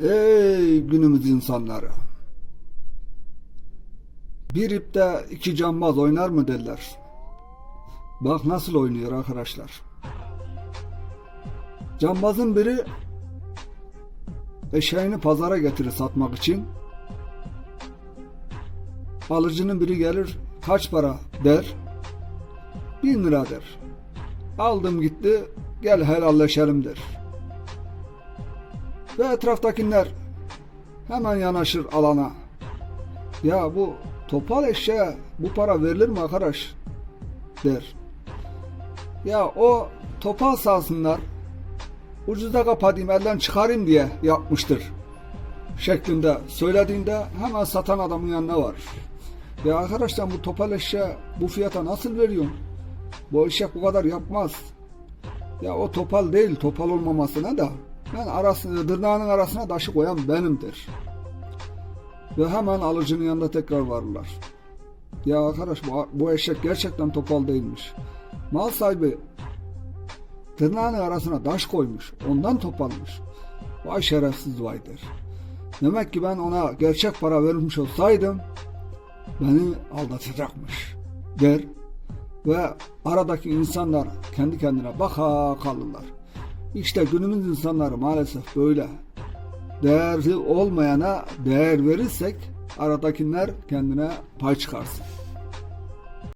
Ey günümüz insanları. Bir ipte iki cambaz oynar mı derler. Bak nasıl oynuyor arkadaşlar. Cambazın biri eşeğini pazara getirir satmak için. Alıcının biri gelir kaç para der. Bin lira der. Aldım gitti gel helalleşelim der. Ve etraftakiler hemen yanaşır alana. Ya bu topal eşeğe bu para verilir mi arkadaş? der. Ya o topal sağsınlar ucuza kapatayım elden çıkarayım diye yapmıştır şeklinde söylediğinde hemen satan adamın yanına var. Ya arkadaşlar bu topal eşeğe bu fiyata nasıl veriyorsun? Bu eşek bu kadar yapmaz. Ya o topal değil topal olmamasına da ben arasını, tırnağının arasına taşı koyan benimdir. Ve hemen alıcının yanında tekrar varırlar. Ya arkadaş bu, bu eşek gerçekten topal değilmiş. Mal sahibi tırnağının arasına taş koymuş. Ondan topalmış. Vay şerefsiz vay der. Demek ki ben ona gerçek para vermiş olsaydım beni aldatacakmış der ve aradaki insanlar kendi kendine baka kalırlar. İşte günümüz insanları maalesef böyle. Değerli olmayana değer verirsek aradakiler kendine pay çıkarsın.